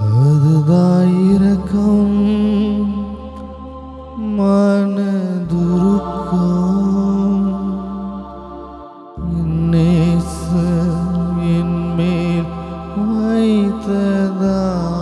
அதுதாயிரக்கம் மனதுருக்கம். நேச என் மேல் வைத்ததா?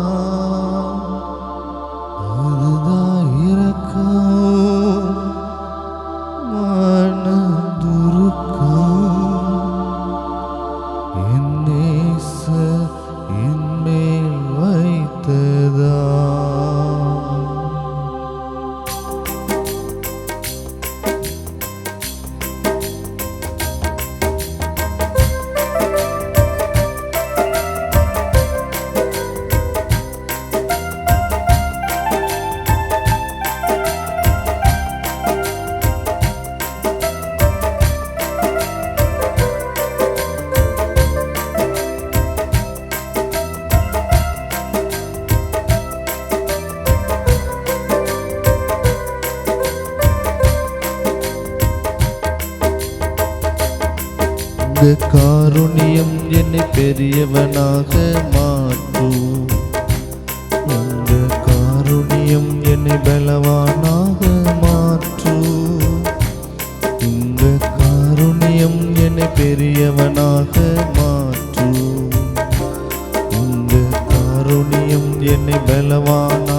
உமது காருணியம் என்னை பெரியவனாக மாற்றும். உமது காருணியம் என்னை பலவானாக மாற்று இந்த காருணியம் என்னை பெரியவனாக மாற்று இந்த காருணியம் என்னை பலவான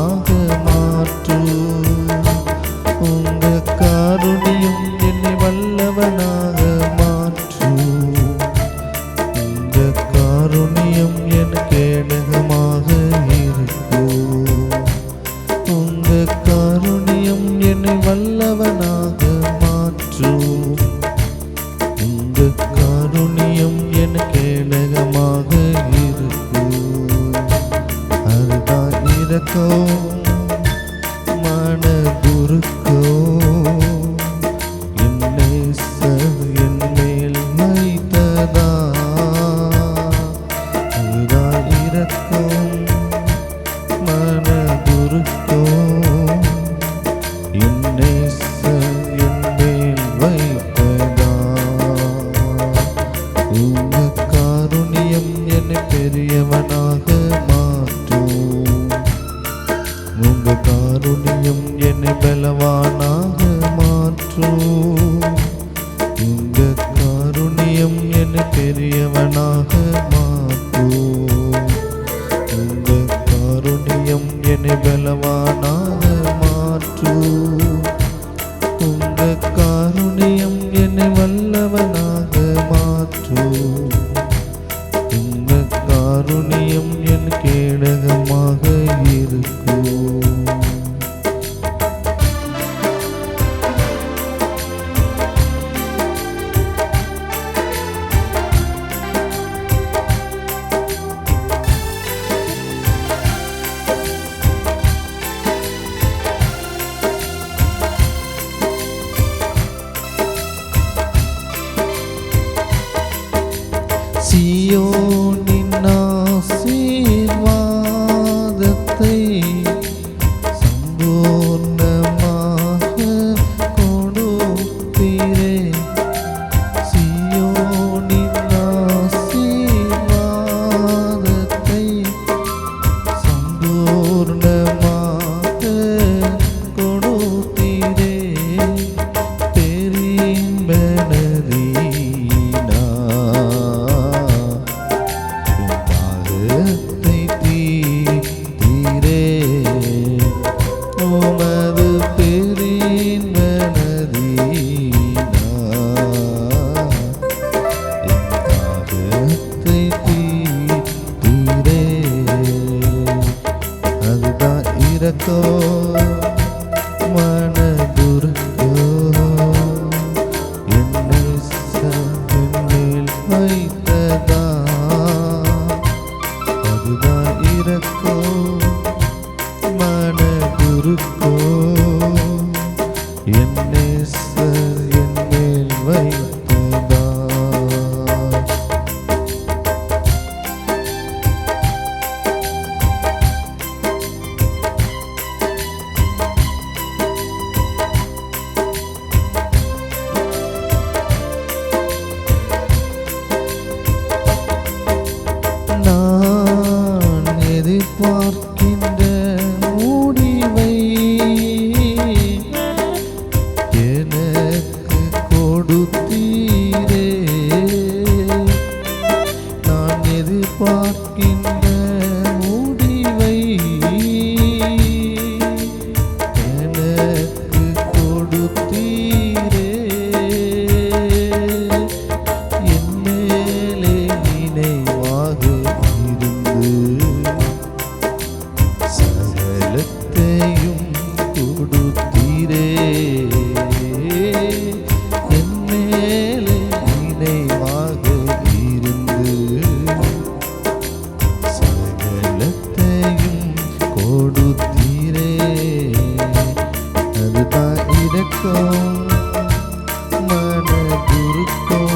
नको मन दूर உள்ளவனா को मन दूर को।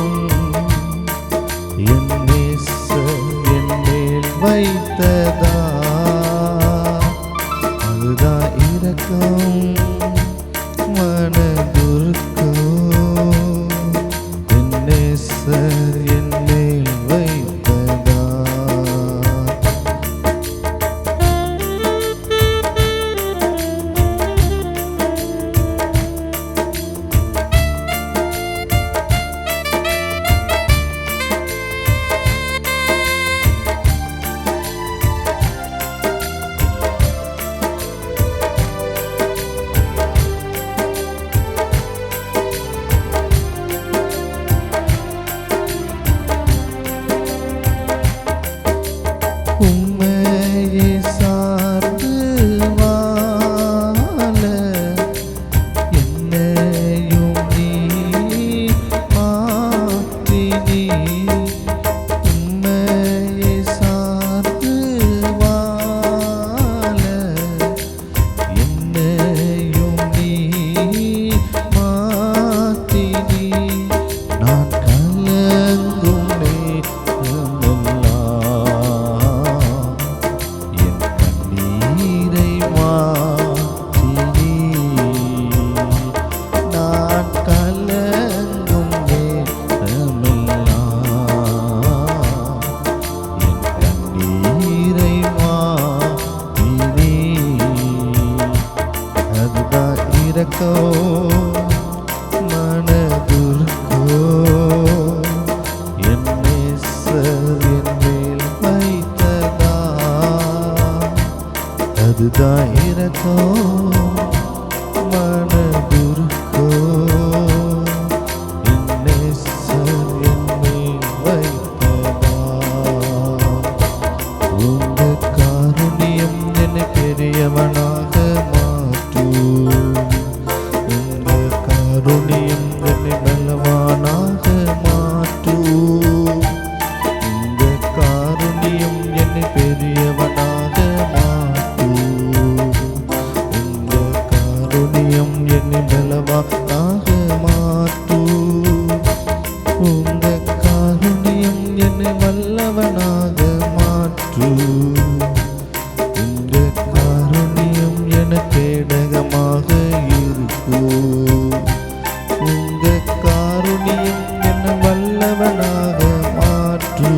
இந்த காரணியம் எனக்கு இடகமாக இருக்கும். இந்த காரணியம் என்ன வல்லவனாக மாற்று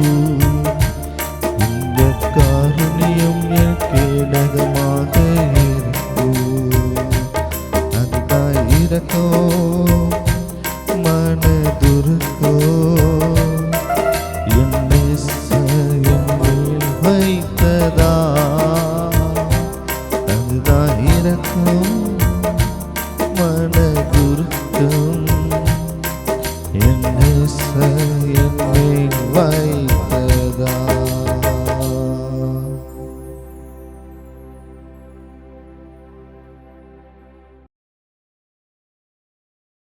இந்த காரணியம் எனக்கு இடகமாக இருக்கும். அதுதான் இருக்கும்.